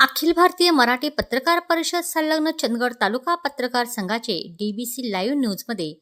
अखिल भारतीय मराठी पत्रकार परिषद संलग्न चंदगड तालुका पत्रकार संघाचे डीबीसी लाईव्ह न्यूजमध्ये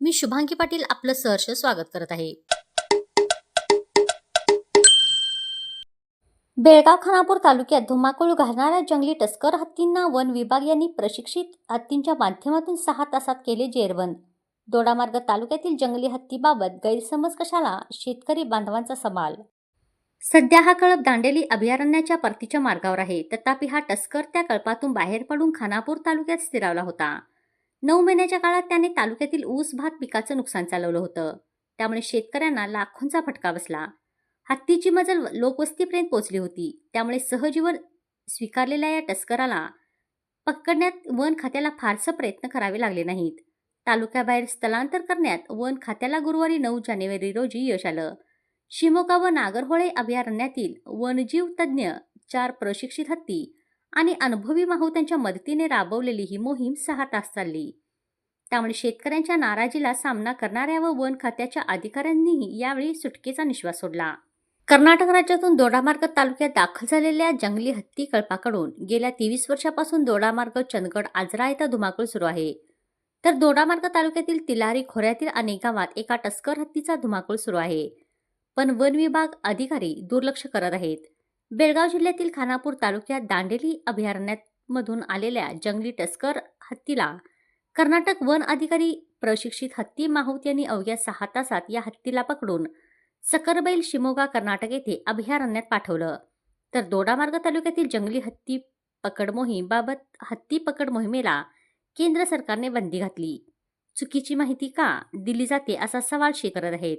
मी शुभांगी पाटील आपलं सहर्ष स्वागत करत आहे. बेळगाव खानापूर तालुक्यात धुमाकूळ घालणाऱ्या जंगली टस्कर हत्तींना वन विभाग यांनी प्रशिक्षित हत्तींच्या माध्यमातून सहा तासात केले जेरबंद. दोडामार्ग तालुक्यातील जंगली हत्तीबाबत गैरसमज कशाला? शेतकरी बांधवांचा समाल सध्या हा कळप दांडेली अभयारण्याच्या परतीच्या मार्गावर आहे. तथापि हा टस्कर त्या कळपातून बाहेर पडून खानापूर तालुक्यात स्थिरावला होता. नऊ महिन्याच्या काळात त्याने तालुक्यातील ऊस भात पिकाचं नुकसान चालवलं होतं. त्यामुळे शेतकऱ्यांना लाखोंचा फटका बसला. हत्तीची मजल लोकवस्तीपर्यंत पोहोचली होती. त्यामुळे सहजीवन स्वीकारलेल्या या टस्कराला पकडण्यात वन खात्याला फारसं प्रयत्न करावे लागले नाहीत. तालुक्याबाहेर स्थलांतर करण्यात वन खात्याला गुरुवारी नऊ जानेवारी रोजी यश आलं. शिमोगा व नागरहोळे अभयारण्यातील वनजीव तज्ज्ञ चार प्रशिक्षित हत्ती आणि अनुभवी माहुतांच्या मदतीने राबवलेली ही मोहीम सहा तास चालली. त्यामुळे शेतकऱ्यांच्या नाराजीला सामना करणाऱ्या व वन खात्याच्या अधिकाऱ्यांनीही यावेळी सुटकेचा निश्वास सोडला. कर्नाटक राज्यातून दोडामार्ग तालुक्यात दाखल झालेल्या जंगली हत्ती कळपाकडून गेल्या तेवीस वर्षापासून दोडामार्ग चंदगड आजरा येथे धुमाकूळ सुरू आहे. तर दोडामार्ग तालुक्यातील तिलारी खोऱ्यातील अनेक गावात एका टस्कर हत्तीचा धुमाकूळ सुरू आहे. पण वन विभाग अधिकारी दुर्लक्ष करत आहेत. बेळगाव जिल्ह्यातील खानापूर तालुक्यात दांडेली अभयारण्यामधून आलेल्या जंगली टस्कर हत्तीला कर्नाटक वन अधिकारी प्रशिक्षित हत्ती माहुत यांनी अवघ्या सहा तासात या हत्तीला पकडून सकरबैल शिमोगा कर्नाटक येथे अभयारण्यात पाठवलं. तर दोडामार्ग तालुक्यातील जंगली हत्ती पकड मोहीमबाबत हत्ती पकड मोहिमेला केंद्र सरकारने बंदी घातली. चुकीची माहिती का? दिली जाते असा सवाल शेत करत आहेत.